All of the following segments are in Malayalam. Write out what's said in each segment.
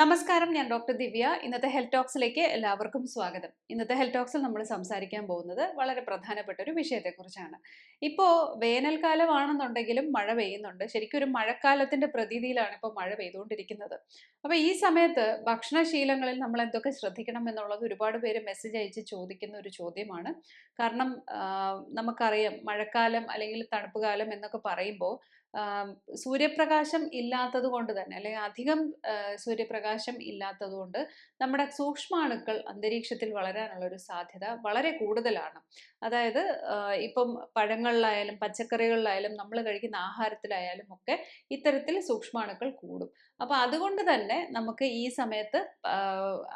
നമസ്കാരം ഞാൻ ഡോക്ടർ ദിവ്യ. ഇന്നത്തെ ഹെൽത്ത് ടോക്സിലേക്ക് എല്ലാവർക്കും സ്വാഗതം. ഇന്നത്തെ ഹെൽത്ത് ടോക്സിൽ നമ്മൾ സംസാരിക്കാൻ പോകുന്നത് വളരെ പ്രധാനപ്പെട്ട ഒരു വിഷയത്തെക്കുറിച്ചാണ്. ഇപ്പോൾ വേനൽക്കാലമാണെന്നുണ്ടെങ്കിലും മഴ പെയ്യുന്നുണ്ട്. ശരിക്കും ഒരു മഴക്കാലത്തിന്റെ പ്രതീതിയിലാണ് ഇപ്പോൾ മഴ പെയ്തുകൊണ്ടിരിക്കുന്നത്. അപ്പോൾ ഈ സമയത്ത് ഭക്ഷണശീലങ്ങളിൽ നമ്മൾ എന്തൊക്കെ ശ്രദ്ധിക്കണം എന്നുള്ളത് ഒരുപാട് പേര് മെസ്സേജ് അയച്ച് ചോദിക്കുന്ന ഒരു ചോദ്യമാണ്. കാരണം നമുക്കറിയാം മഴക്കാലം അല്ലെങ്കിൽ തണുപ്പ് കാലം എന്നൊക്കെ പറയുമ്പോൾ സൂര്യപ്രകാശം ഇല്ലാത്തത് കൊണ്ട് തന്നെ അല്ലെങ്കിൽ അധികം സൂര്യപ്രകാശം ഇല്ലാത്തത് കൊണ്ട് നമ്മുടെ സൂക്ഷ്മാണുക്കൾ അന്തരീക്ഷത്തിൽ വളരാനുള്ള ഒരു സാധ്യത വളരെ കൂടുതലാണ്. അതായത് ഇപ്പം പഴങ്ങളിലായാലും പച്ചക്കറികളിലായാലും നമ്മൾ കഴിക്കുന്ന ആഹാരത്തിലായാലും ഒക്കെ ഇത്തരത്തിൽ സൂക്ഷ്മാണുക്കൾ കൂടും. അപ്പോൾ അതുകൊണ്ട് തന്നെ നമുക്ക് ഈ സമയത്ത്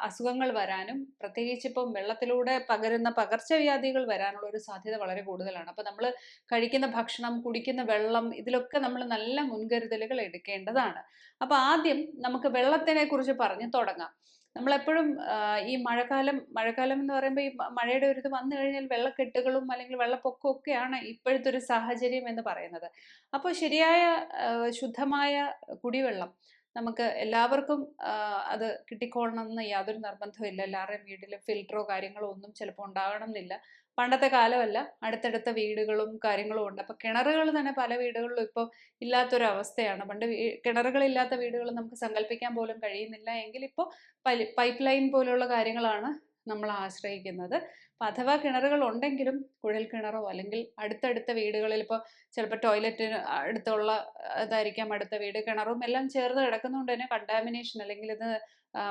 അസുഖങ്ങൾ വരാനും പ്രത്യേകിച്ച് ഇപ്പം വെള്ളത്തിലൂടെ പകരുന്ന പകർച്ചവ്യാധികൾ വരാനുള്ള ഒരു സാധ്യത വളരെ കൂടുതലാണ്. അപ്പോൾ നമ്മൾ കഴിക്കുന്ന ഭക്ഷണം കുടിക്കുന്ന വെള്ളം ഇതിലൊക്കെ നമ്മൾ നല്ല മുൻകരുതലുകൾ എടുക്കേണ്ടതാണ്. അപ്പോൾ ആദ്യം നമുക്ക് വെള്ളത്തിനെ കുറിച്ച് പറഞ്ഞ് തുടങ്ങാം. നമ്മളെപ്പോഴും ഈ മഴക്കാലം മഴക്കാലം എന്ന് പറയുമ്പോൾ ഈ മഴയുടെ ഒരു ഇത് വന്നു കഴിഞ്ഞാൽ വെള്ളക്കെട്ടുകളും അല്ലെങ്കിൽ വെള്ളപ്പൊക്കവും ഒക്കെയാണ് ഇപ്പോഴത്തെ ഒരു സാഹചര്യം എന്ന് പറയുന്നത്. അപ്പോൾ ശരിയായ ശുദ്ധമായ കുടിവെള്ളം നമുക്ക് എല്ലാവർക്കും അത് കിട്ടിക്കോളണം എന്ന് യാതൊരു നിർബന്ധവും ഇല്ല എല്ലാവരുടെയും വീട്ടിൽ ഫിൽറ്ററോ കാര്യങ്ങളോ ഒന്നും ചിലപ്പോൾ ഉണ്ടാകണം എന്നില്ല പണ്ടത്തെ കാലമല്ല. അടുത്തടുത്ത വീടുകളും കാര്യങ്ങളും ഉണ്ട്. അപ്പോൾ കിണറുകൾ തന്നെ പല വീടുകളിലും ഇപ്പോൾ ഇല്ലാത്തൊരവസ്ഥയാണ്. പണ്ട് കിണറുകളില്ലാത്ത വീടുകൾ നമുക്ക് സങ്കല്പിക്കാൻ പോലും കഴിയുന്നില്ല. എങ്കിൽ ഇപ്പോൾ പൈപ്പ് ലൈൻ പോലുള്ള കാര്യങ്ങളാണ് നമ്മൾ ആശ്രയിക്കുന്നത്. അപ്പം അഥവാ കിണറുകൾ ഉണ്ടെങ്കിലും കുഴൽ കിണറോ അല്ലെങ്കിൽ അടുത്തടുത്ത വീടുകളിൽ ഇപ്പോൾ ചിലപ്പോൾ ടോയ്ലറ്റിന് അടുത്തുള്ള ഇതായിരിക്കാം അടുത്ത വീട് കിണറും എല്ലാം ചേർന്ന് കിടക്കുന്നതുകൊണ്ട് തന്നെ കണ്ടാമിനേഷൻ അല്ലെങ്കിൽ ഇത്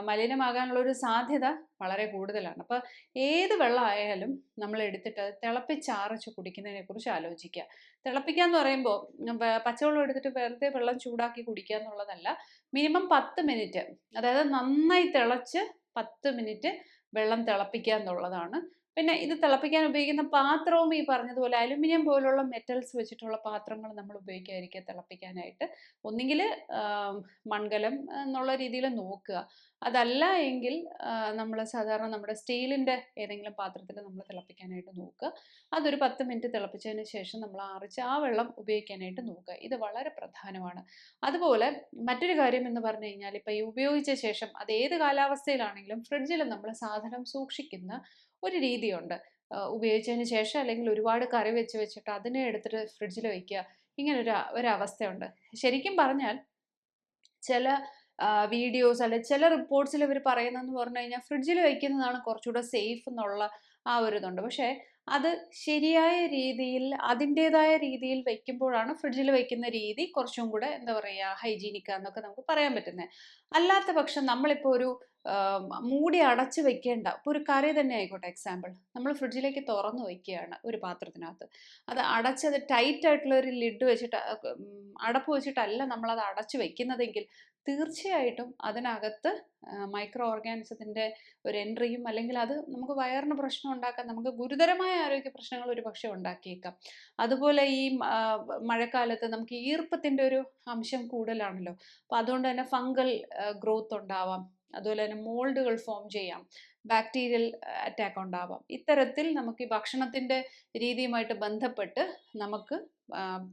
മലിനമാകാനുള്ള ഒരു സാധ്യത വളരെ കൂടുതലാണ്. അപ്പോൾ ഏത് വെള്ളമായാലും നമ്മൾ എടുത്തിട്ട് അത് തിളപ്പിച്ചാറിച്ച് കുടിക്കുന്നതിനെ കുറിച്ച് ആലോചിക്കുക. തിളപ്പിക്കുക എന്ന് പറയുമ്പോൾ പച്ചവെള്ളം എടുത്തിട്ട് വെറുതെ വെള്ളം ചൂടാക്കി കുടിക്കുക എന്നുള്ളതല്ല മിനിമം പത്ത് മിനിറ്റ് അതായത് നന്നായി തിളച്ച് പത്ത് മിനിറ്റ് വെള്ളം തിളപ്പിക്കുക എന്നുള്ളതാണ് പിന്നെ ഇത് തിളപ്പിക്കാൻ ഉപയോഗിക്കുന്ന പാത്രവും ഈ പറഞ്ഞതുപോലെ അലുമിനിയം പോലുള്ള മെറ്റൽസ് വെച്ചിട്ടുള്ള പാത്രങ്ങൾ നമ്മൾ ഉപയോഗിക്കാതിരിക്കുക തിളപ്പിക്കാനായിട്ട്. ഒന്നുകിൽ മൺകലം എന്നുള്ള രീതിയിൽ നോക്കുക. അതല്ല എങ്കിൽ നമ്മൾ സാധാരണ നമ്മുടെ സ്റ്റീലിന്റെ ഏതെങ്കിലും പാത്രത്തിൽ നമ്മൾ തിളപ്പിക്കാനായിട്ട് നോക്കുക. അതൊരു പത്ത് മിനിറ്റ് തിളപ്പിച്ചതിന് ശേഷം നമ്മൾ ആറിച്ച് ആ വെള്ളം ഉപയോഗിക്കാനായിട്ട് നോക്കുക. ഇത് വളരെ പ്രധാനമാണ്. അതുപോലെ മറ്റൊരു കാര്യം എന്ന് പറഞ്ഞു കഴിഞ്ഞാൽ ഇപ്പം ഈ ഉപയോഗിച്ച ശേഷം അത് ഏത് കാലാവസ്ഥയിലാണെങ്കിലും ഫ്രിഡ്ജിൽ നമ്മൾ സാധനം സൂക്ഷിക്കുന്ന ഒരു രീതിയുണ്ട്. ഉപയോഗിച്ചതിന് ശേഷം അല്ലെങ്കിൽ ഒരുപാട് കറി വെച്ച് വെച്ചിട്ട് അതിനെ എടുത്തിട്ട് ഫ്രിഡ്ജിൽ വയ്ക്കുക. ഇങ്ങനെ ഒരു ഒരവസ്ഥയുണ്ട്. ശരിക്കും പറഞ്ഞാൽ ചില വീഡിയോസ് അല്ലെ ചില റിപ്പോർട്ട്സിൽ ഇവർ പറയുന്നതെന്ന് പറഞ്ഞു കഴിഞ്ഞാൽ ഫ്രിഡ്ജിൽ വയ്ക്കുന്നതാണ് കുറച്ചുകൂടെ സേഫ് എന്നുള്ള ആ ഒരു ഇതുണ്ട്. പക്ഷേ അത് ശരിയായ രീതിയിൽ അതിന്റെതായ രീതിയിൽ വെക്കുമ്പോഴാണ് ഫ്രിഡ്ജിൽ വെക്കുന്ന രീതി കുറച്ചും കൂടെ എന്താ പറയുക ഹൈജീനിക്ക എന്നൊക്കെ നമുക്ക് പറയാൻ പറ്റുന്നത്. അല്ലാത്ത പക്ഷം നമ്മളിപ്പോൾ ഒരു മൂടി അടച്ച് വെക്കേണ്ട. ഇപ്പോൾ ഒരു കറി തന്നെ ആയിക്കോട്ടെ എക്സാമ്പിൾ നമ്മൾ ഫ്രിഡ്ജിലേക്ക് തുറന്നു വയ്ക്കുകയാണ് ഒരു പാത്രത്തിനകത്ത്. അത് അടച്ചത് ടൈറ്റ് ആയിട്ടുള്ള ഒരു ലിഡ് വെച്ചിട്ട് അടപ്പ് വെച്ചിട്ടല്ല നമ്മളത് അടച്ച് വെക്കുന്നതെങ്കിൽ തീർച്ചയായിട്ടും അതിനകത്ത് മൈക്രോ ഓർഗാനിസത്തിന്റെ ഒരു എൻട്രിയും അല്ലെങ്കിൽ അത് നമുക്ക് വയറിന് പ്രശ്നം ഉണ്ടാക്കാം നമുക്ക് ഗുരുതരമായ ആരോഗ്യ പ്രശ്നങ്ങൾ ഒരു പക്ഷേ ഉണ്ടാക്കിയേക്കാം. അതുപോലെ ഈ മഴക്കാലത്ത് നമുക്ക് ഈർപ്പത്തിന്റെ ഒരു അംശം കൂടുതലാണല്ലോ. അപ്പോൾ അതുകൊണ്ട് തന്നെ ഫംഗൽ ഗ്രോത്ത് ഉണ്ടാവാം. അതുപോലെ തന്നെ മോൾഡുകൾ ഫോം ചെയ്യാം ബാക്ടീരിയൽ അറ്റാക്ക് ഉണ്ടാവാം. ഇത്തരത്തിൽ നമുക്ക് ഈ ഭക്ഷണത്തിന്റെ രീതിയുമായിട്ട് ബന്ധപ്പെട്ട് നമുക്ക്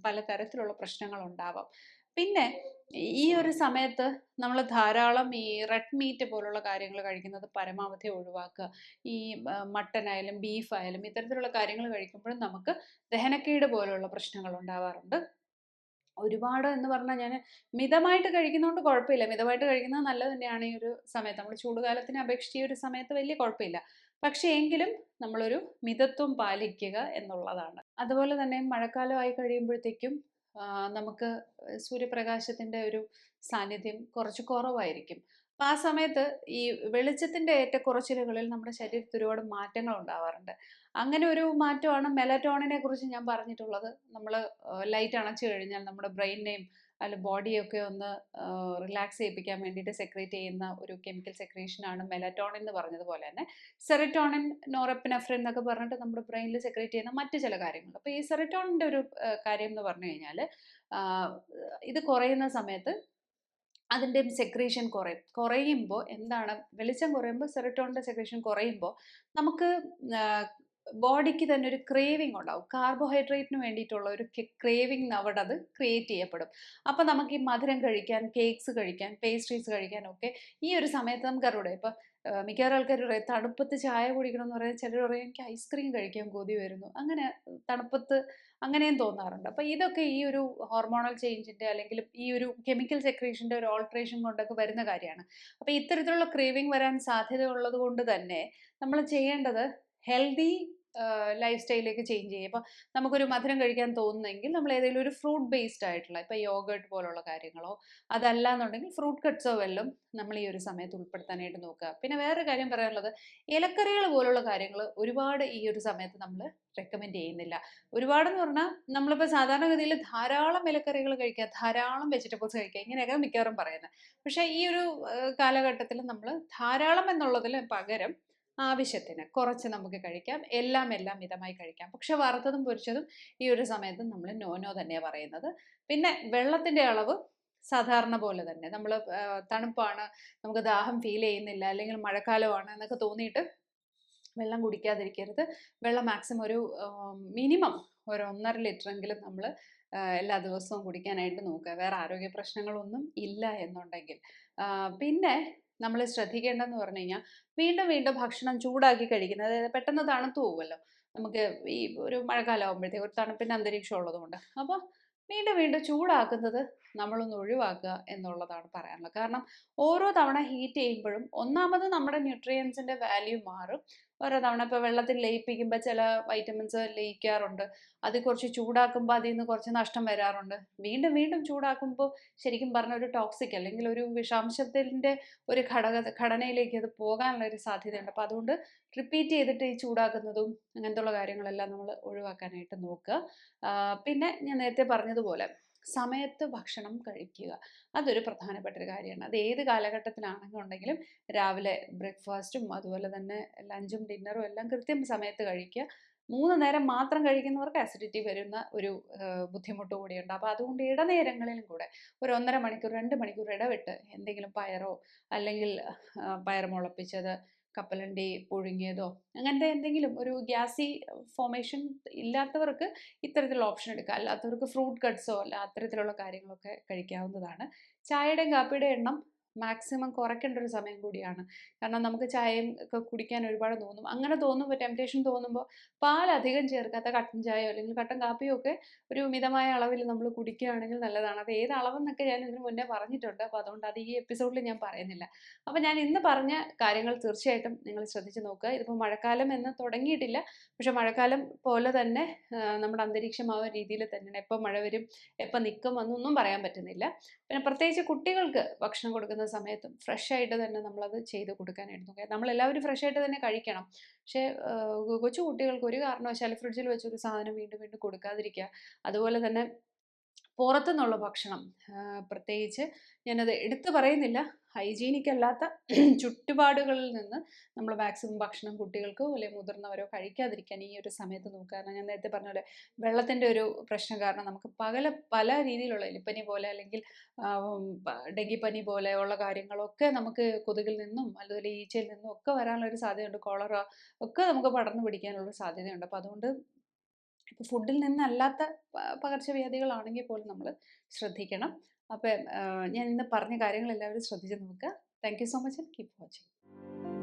പലതരത്തിലുള്ള പ്രശ്നങ്ങൾ ഉണ്ടാവാം. പിന്നെ ഈ ഒരു സമയത്ത് നമ്മൾ ധാരാളം ഈ റെഡ് മീറ്റ് പോലുള്ള കാര്യങ്ങൾ കഴിക്കുന്നത് പരമാവധി ഒഴിവാക്കുക. ഈ മട്ടൻ ആയാലും ബീഫ് ആയാലും ഇത്തരത്തിലുള്ള കാര്യങ്ങൾ കഴിക്കുമ്പോഴും നമുക്ക് ദഹനക്കേട് പോലുള്ള പ്രശ്നങ്ങൾ ഉണ്ടാവാറുണ്ട്. ഒരുപാട് എന്ന് പറഞ്ഞാൽ ഞാൻ മിതമായിട്ട് കഴിക്കുന്നതുകൊണ്ട് കുഴപ്പമില്ല മിതമായിട്ട് കഴിക്കുന്നത് നല്ലത് തന്നെയാണ് ഈ ഒരു സമയത്ത്. നമ്മൾ ചൂടുകാലത്തിനെ അപേക്ഷിച്ച് ഈ ഒരു സമയത്ത് വലിയ കുഴപ്പമില്ല പക്ഷേ എങ്കിലും നമ്മളൊരു മിതത്വം പാലിക്കുക എന്നുള്ളതാണ്. അതുപോലെ തന്നെ മഴക്കാലമായി കഴിയുമ്പോഴത്തേക്കും നമുക്ക് സൂര്യപ്രകാശത്തിന്റെ ഒരു സാന്നിധ്യം കുറച്ച് കുറവായിരിക്കും. അപ്പം ആ സമയത്ത് ഈ വെളിച്ചത്തിന്റെ ഏറ്റക്കുറച്ചിലുകളിൽ നമ്മുടെ ശരീരത്തിൽ ഒരുപാട് മാറ്റങ്ങൾ ഉണ്ടാവാറുണ്ട്. അങ്ങനെ ഒരു മാറ്റമാണ് മെലറ്റോണിനെ കുറിച്ച് ഞാൻ പറഞ്ഞിട്ടുള്ളത്. നമ്മൾ ലൈറ്റ് അണച്ചു കഴിഞ്ഞാൽ നമ്മുടെ ബ്രെയിനെയും അല്ല ബോഡിയൊക്കെ ഒന്ന് റിലാക്സ് ചെയ്യിപ്പിക്കാൻ വേണ്ടിയിട്ട് സെക്രേറ്റ് ചെയ്യുന്ന ഒരു കെമിക്കൽ സെക്രേഷനാണ് മെലറ്റോണിൻ എന്ന് പറഞ്ഞതുപോലെ തന്നെ. സെറട്ടോണിൻ നോറെപ്പിനെഫ്രിൻ എന്നൊക്കെ പറഞ്ഞിട്ട് നമ്മുടെ ബ്രെയിനിൽ സെക്രേറ്റ് ചെയ്യുന്ന മറ്റു ചില കാര്യങ്ങൾ. അപ്പോൾ ഈ സെറിറ്റോണിന്റെ ഒരു കാര്യം എന്ന് പറഞ്ഞു കഴിഞ്ഞാൽ ഇത് കുറയുന്ന സമയത്ത് അതിന്റെ സെക്രീഷൻ കുറയും കുറയുമ്പോൾ എന്താണ് വെളിച്ചം കുറയുമ്പോൾ സെറട്ടോണിന്റെ സെക്രീഷൻ കുറയുമ്പോൾ നമുക്ക് ബോഡിക്ക് തന്നെ ഒരു ക്രേവിങ് ഉണ്ടാവും. കാർബോഹൈഡ്രേറ്റിന് വേണ്ടിയിട്ടുള്ള ഒരു ക്രേവിങ് അവിടെ അത് ക്രിയേറ്റ് ചെയ്യപ്പെടും. അപ്പം നമുക്ക് ഈ മധുരം കഴിക്കാൻ കേക്ക്സ് കഴിക്കാൻ പേസ്ട്രീസ് കഴിക്കാനൊക്കെ ഈ ഒരു സമയത്ത് നമുക്ക് അറിവിടെ ഇപ്പം മിക്കവാറും ആൾക്കാർ പറയും തണുപ്പത്ത് ചായ കുടിക്കണം എന്ന് പറയാൻ ചിലർ പറയും എനിക്ക് ഐസ്ക്രീം കഴിക്കാൻ കൊതി വരുന്നു. അങ്ങനെ തണുപ്പത്ത് അങ്ങനെയും തോന്നാറുണ്ട്. അപ്പോൾ ഇതൊക്കെ ഈ ഒരു ഹോർമോണൽ ചേഞ്ചിന്റെ അല്ലെങ്കിൽ ഈ ഒരു കെമിക്കൽ സെക്രീഷന്റെ ഒരു ഓൾട്രേഷൻ കൊണ്ടൊക്കെ വരുന്ന കാര്യമാണ്. അപ്പോൾ ഇത്തരത്തിലുള്ള ക്രേവിങ് വരാൻ സാധ്യത ഉള്ളത് കൊണ്ട് തന്നെ നമ്മൾ ചെയ്യേണ്ടത് ഹെൽത്തി ലൈഫ് സ്റ്റൈലിലേക്ക് ചേഞ്ച് ചെയ്യും ഇപ്പോൾ നമുക്കൊരു മധുരം കഴിക്കാൻ തോന്നുന്നെങ്കിൽ നമ്മൾ ഏതെങ്കിലും ഒരു ഫ്രൂട്ട് ബേസ്ഡ് ആയിട്ടുള്ള ഇപ്പോൾ യോഗർട്ട് പോലുള്ള കാര്യങ്ങളോ അതല്ല എന്നുണ്ടെങ്കിൽ ഫ്രൂട്ട് കട്ട്സോ വല്ലതും നമ്മൾ ഈ ഒരു സമയത്ത് ഉൾപ്പെടുത്താനായിട്ട് നോക്കുക. പിന്നെ വേറൊരു കാര്യം പറയാനുള്ളത് ഇലക്കറികൾ പോലുള്ള കാര്യങ്ങൾ ഒരുപാട് ഈ ഒരു സമയത്ത് നമ്മൾ റെക്കമെൻഡ് ചെയ്യുന്നില്ല. ഒരുപാടെന്ന് പറഞ്ഞാൽ നമ്മളിപ്പോൾ സാധാരണഗതിയിൽ ധാരാളം ഇലക്കറികൾ കഴിക്കുക ധാരാളം വെജിറ്റബിൾസ് കഴിക്കുക ഇങ്ങനെയൊക്കെ മിക്കവാറും പറയുന്നത്. പക്ഷേ ഈ ഒരു കാലഘട്ടത്തിൽ നമ്മൾ ധാരാളം എന്നുള്ളതിൽ പകരം ആവശ്യത്തിന് കുറച്ച് നമുക്ക് കഴിക്കാം. എല്ലാം എല്ലാം മിതമായി കഴിക്കാം. പക്ഷെ വറുത്തതും പൊരിച്ചതും ഈ ഒരു സമയത്ത് നമ്മൾ നോ നോ തന്നെയാണ് പറയുന്നത്. പിന്നെ വെള്ളത്തിന്റെ അളവ് സാധാരണ പോലെ തന്നെ. നമ്മൾ തണുപ്പാണ് നമുക്ക് ദാഹം ഫീൽ ചെയ്യുന്നില്ല അല്ലെങ്കിൽ മഴക്കാലമാണ് എന്നൊക്കെ തോന്നിയിട്ട് വെള്ളം കുടിക്കാതിരിക്കരുത്. വെള്ളം മാക്സിമം ഒരു മിനിമം ഒരു ഒന്നര ലിറ്ററെങ്കിലും നമ്മൾ എല്ലാ ദിവസവും കുടിക്കാനായിട്ട് നോക്കുക. വേറെ ആരോഗ്യ പ്രശ്നങ്ങളൊന്നും ഇല്ല എന്നുണ്ടെങ്കിൽ. പിന്നെ നമ്മൾ ശ്രദ്ധിക്കേണ്ടതെന്ന് പറഞ്ഞു കഴിഞ്ഞാൽ വീണ്ടും വീണ്ടും ഭക്ഷണം ചൂടാക്കി കഴിക്കുന്നത് അതായത് പെട്ടെന്ന് തണുത്തു പോകുമല്ലോ നമുക്ക് ഈ ഒരു മഴക്കാലം ആകുമ്പോഴത്തേക്ക് ഒരു തണുപ്പിന്റെ അന്തരീക്ഷം ഉള്ളതുകൊണ്ട് അപ്പോൾ വീണ്ടും വീണ്ടും ചൂടാക്കുന്നത് നമ്മളൊന്ന് ഒഴിവാക്കുക എന്നുള്ളതാണ് പറയാനുള്ളത്. കാരണം ഓരോ തവണ ഹീറ്റ് ചെയ്യുമ്പോഴും ഒന്നാമത് നമ്മുടെ ന്യൂട്രിയൻസിന്റെ വാല്യൂ മാറും. ഓരോ തവണ ഇപ്പോൾ വെള്ളത്തിൽ ലയിപ്പിക്കുമ്പോൾ ചില വൈറ്റമിൻസ് ലയിക്കാറുണ്ട്. അത് കുറച്ച് ചൂടാക്കുമ്പോൾ അതിൽ നിന്ന് കുറച്ച് നഷ്ടം വരാറുണ്ട്. വീണ്ടും വീണ്ടും ചൂടാക്കുമ്പോൾ ശരിക്കും പറഞ്ഞ ഒരു ടോക്സിക് അല്ലെങ്കിൽ ഒരു വിഷാംശത്തിന്റെ ഒരു ഘടക ഘടനയിലേക്ക് അത് പോകാനുള്ള ഒരു സാധ്യതയുണ്ട്. അപ്പോൾ അതുകൊണ്ട് റിപ്പീറ്റ് ചെയ്തിട്ട് ഈ ചൂടാക്കുന്നതും അങ്ങനത്തെ ഉള്ള കാര്യങ്ങളെല്ലാം നമ്മൾ ഒഴിവാക്കാനായിട്ട് നോക്കുക. പിന്നെ ഞാൻ നേരത്തെ പറഞ്ഞതുപോലെ സമയത്ത് ഭക്ഷണം കഴിക്കുക. അതൊരു പ്രധാനപ്പെട്ട ഒരു കാര്യമാണ്. അത് ഏത് കാലഘട്ടത്തിലാണെന്നുണ്ടെങ്കിലും രാവിലെ ബ്രേക്ക്ഫാസ്റ്റും അതുപോലെ തന്നെ ലഞ്ചും ഡിന്നറും എല്ലാം കൃത്യം സമയത്ത് കഴിക്കുക. മൂന്ന് നേരം മാത്രം കഴിക്കുന്നവർക്ക് അസിഡിറ്റി വരുന്ന ഒരു ബുദ്ധിമുട്ട് കൂടിയുണ്ട്. അപ്പോൾ അതുകൊണ്ട് ഇടനേരങ്ങളിലും കൂടെ ഒരു ഒന്നര മണിക്കൂർ രണ്ട് മണിക്കൂർ ഇടവിട്ട് എന്തെങ്കിലും പയറോ അല്ലെങ്കിൽ പയർ മുളപ്പിച്ചത് കപ്പലണ്ടി പുഴുങ്ങിയതോ അങ്ങനത്തെ എന്തെങ്കിലും ഒരു ഗ്യാസി ഫോമേഷൻ ഇല്ലാത്തവർക്ക് ഇത്തരത്തിലുള്ള ഓപ്ഷൻ എടുക്കാം. അല്ലാത്തവർക്ക് ഫ്രൂട്ട് കട്ട്സോ അല്ല അത്തരത്തിലുള്ള കാര്യങ്ങളൊക്കെ കഴിക്കാവുന്നതാണ്. ചായയുടെയും കാപ്പിയുടെയും എണ്ണം മാക്സിമം കുറയ്ക്കേണ്ട ഒരു സമയം കൂടിയാണ്. കാരണം നമുക്ക് ചായയും ഒക്കെ കുടിക്കാൻ ഒരുപാട് തോന്നും. അങ്ങനെ തോന്നുമ്പോൾ ടെംപ്റ്റേഷൻ തോന്നുമ്പോൾ പാൽ അധികം ചേർക്കാത്ത കട്ടൻ ചായയോ അല്ലെങ്കിൽ കട്ടൻ കാപ്പിയോ ഒക്കെ ഒരു മിതമായ അളവിൽ നമ്മൾ കുടിക്കുകയാണെങ്കിൽ നല്ലതാണ്. അത് ഏത് അളവെന്നൊക്കെ ഞാൻ ഇതിനു മുന്നേ പറഞ്ഞിട്ടുണ്ട്. അപ്പോൾ അതുകൊണ്ട് അത് ഈ എപ്പിസോഡിൽ ഞാൻ പറയുന്നില്ല. അപ്പോൾ ഞാൻ ഇന്ന് പറഞ്ഞ കാര്യങ്ങൾ തീർച്ചയായിട്ടും നിങ്ങൾ ശ്രദ്ധിച്ച് നോക്കുക. ഇതിപ്പോൾ മഴക്കാലം എന്ന് തുടങ്ങിയിട്ടില്ല. പക്ഷെ മഴക്കാലം പോലെ തന്നെ നമ്മുടെ അന്തരീക്ഷം രീതിയിൽ തന്നെയാണ്. എപ്പോൾ മഴ വരും എപ്പോൾ നിൽക്കും എന്നൊന്നും പറയാൻ പറ്റുന്നില്ല. പിന്നെ പ്രത്യേകിച്ച് കുട്ടികൾക്ക് ഭക്ഷണം കൊടുക്കുന്ന സമയത്തും ഫ്രഷ് ആയിട്ട് തന്നെ നമ്മളത് ചെയ്ത് കൊടുക്കാനായിട്ട് നോക്കുക നമ്മളെല്ലാവരും ഫ്രഷ് ആയിട്ട് തന്നെ കഴിക്കണം. പക്ഷേ കൊച്ചു കുട്ടികൾക്ക് ഒരു കാരണവശാലും ഫ്രിഡ്ജിൽ വെച്ചൊരു സാധനം വീണ്ടും വീണ്ടും കൊടുക്കാതിരിക്കുക. അതുപോലെ തന്നെ പുറത്തുനിന്നുള്ള ഭക്ഷണം. പ്രത്യേകിച്ച് ഞാനത് എടുത്തു പറയുന്നില്ല. ഹൈജീനിക് അല്ലാത്ത ചുറ്റുപാടുകളിൽ നിന്ന് നമ്മൾ മാക്സിമം ഭക്ഷണം കുട്ടികൾക്കോ അല്ലെങ്കിൽ മുതിർന്നവരോ കഴിക്കാതിരിക്കാൻ ഈ ഒരു സമയത്ത് നോക്കുക. കാരണം ഞാൻ നേരത്തെ പറഞ്ഞ പോലെ വെള്ളത്തിന്റെ ഒരു പ്രശ്നം കാരണം നമുക്ക് പകല പല രീതിയിലുള്ള എലിപ്പനി പോലെ അല്ലെങ്കിൽ ഡെങ്കിപ്പനി പോലെ ഉള്ള കാര്യങ്ങളൊക്കെ നമുക്ക് കൊതുകിൽ നിന്നും അതുപോലെ ഈച്ചയിൽ നിന്നും ഒക്കെ വരാനുള്ള ഒരു സാധ്യതയുണ്ട്. കോളറ ഒക്കെ നമുക്ക് പടർന്നു പിടിക്കാനുള്ള സാധ്യതയുണ്ട്. അപ്പോൾ അതുകൊണ്ട് ഇപ്പോൾ ഫുഡിൽ നിന്നല്ലാത്ത പകർച്ചവ്യാധികളാണെങ്കിൽ പോലും നമ്മൾ ശ്രദ്ധിക്കണം. അപ്പം ഞാൻ ഇന്ന് പറഞ്ഞ കാര്യങ്ങൾ എല്ലാവരും ശ്രദ്ധിച്ച് നോക്കുക. Thank you so much and keep watching.